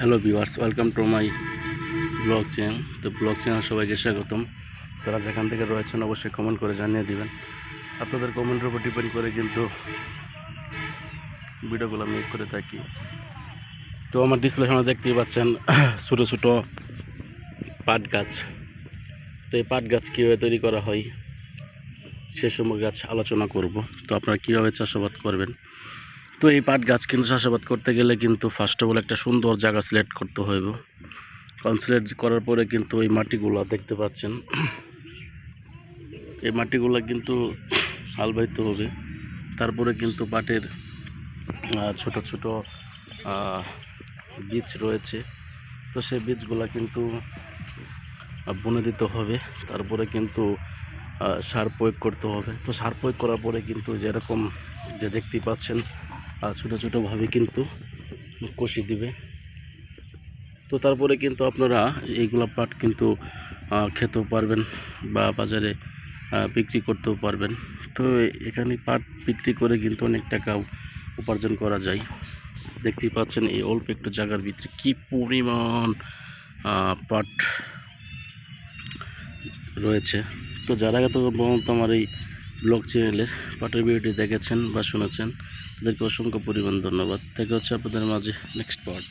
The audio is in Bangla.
Hello viewers, welcome to my blog channel. তো ব্লগ চ্যানেল সবাইকে স্বাগতম। যারা যেখান থেকে রয়েছেন অবশ্যই কমেন্ট করে জানিয়ে দিবেন। আপনাদের কমেন্টের উপর ডিপেন্ড করে কিন্তু ভিডিওগুলো মেক করে থাকি। তো আমার ডিসপ্লে সামনে দেখতেই পাচ্ছেন ছোটো ছোটো পাট গাছ। তো এই পাট গাছ কীভাবে তৈরি করা হয়, সে সময় গাছ আলোচনা করব। তো আপনারা কীভাবে চাষাবাদ করবেন তো এই পাট গাছ কিন্তু চাষাবাদ করতে গেলে কিন্তু ফার্স্ট অফ অল একটা সুন্দর জায়গা সিলেক্ট করতে হইব। কারণ সিলেক্ট করার পরে কিন্তু এই মাটিগুলো দেখতে পাচ্ছেন। এই মাটিগুলো কিন্তু হাল বাইতে হবে। তারপরে কিন্তু পাটের ছোট ছোট বীজ রয়েছে। তো সেই বীজগুলো কিন্তু বুনে দিতে হবে। তারপরে কিন্তু সার প্রয়োগ করতে হবে। তো সার প্রয়োগ করার পরে কিন্তু যেরকম যে দেখতেই পাচ্ছেন আহ, ছোটো ছোটোভাবে কিন্তু কষি দিবে। তো তারপরে কিন্তু আপনারা এইগুলা পাট কিন্তু খেতেও পারবেন বা বাজারে বিক্রি করতেও পারবেন। তো এখানে পাট বিক্রি করে কিন্তু অনেক টাকা উপার্জন করা যায়। দেখতেই পাচ্ছেন এই অল্প একটু জায়গার ভিতরে কি পরিমাণ পাট রয়েছে। তো যারা এত পর্যন্ত আমার এই ব্লগ চ্যানেলের পাটের ভিডিওটি দেখেছেন বা শুনেছেন, তাদেরকে অসংখ্য পরিমাণ ধন্যবাদ। দেখা হচ্ছে আপনাদের মাঝে নেক্সট পার্ট